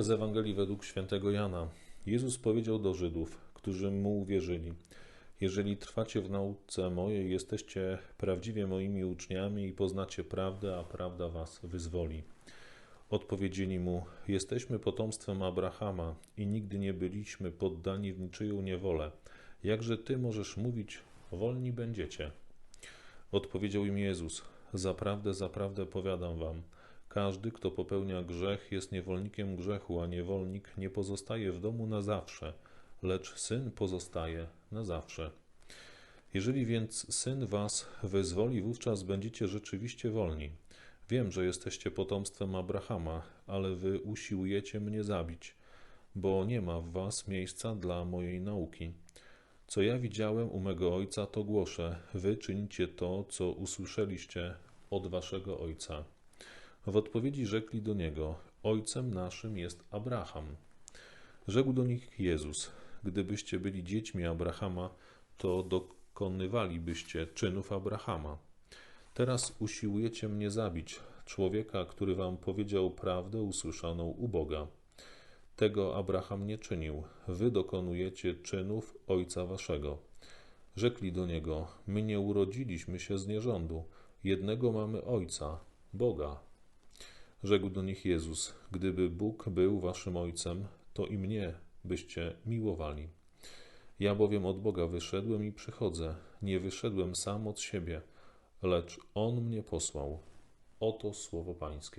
Z Ewangelii według świętego Jana. Jezus powiedział do Żydów, którzy mu uwierzyli: Jeżeli trwacie w nauce mojej, jesteście prawdziwie moimi uczniami i poznacie prawdę, a prawda was wyzwoli. Odpowiedzieli mu: Jesteśmy potomstwem Abrahama i nigdy nie byliśmy poddani w niczyją niewolę. Jakże ty możesz mówić: Wolni będziecie? Odpowiedział im Jezus: Zaprawdę, zaprawdę powiadam wam. Każdy, kto popełnia grzech, jest niewolnikiem grzechu, a niewolnik nie pozostaje w domu na zawsze, lecz syn pozostaje na zawsze. Jeżeli więc syn was wyzwoli, wówczas będziecie rzeczywiście wolni. Wiem, że jesteście potomstwem Abrahama, ale wy usiłujecie mnie zabić, bo nie ma w was miejsca dla mojej nauki. Co ja widziałem u mego ojca, to głoszę. Wy czynicie to, co usłyszeliście od waszego ojca. W odpowiedzi rzekli do niego: Ojcem naszym jest Abraham. Rzekł do nich Jezus: Gdybyście byli dziećmi Abrahama, to dokonywalibyście czynów Abrahama. Teraz usiłujecie mnie zabić, człowieka, który wam powiedział prawdę usłyszaną u Boga. Tego Abraham nie czynił. Wy dokonujecie czynów ojca waszego. Rzekli do niego: My nie urodziliśmy się z nierządu. Jednego mamy ojca, Boga. Rzekł do nich Jezus: Gdyby Bóg był waszym ojcem, to i mnie byście miłowali. Ja bowiem od Boga wyszedłem i przychodzę. Nie wyszedłem sam od siebie, lecz On mnie posłał. Oto słowo Pańskie.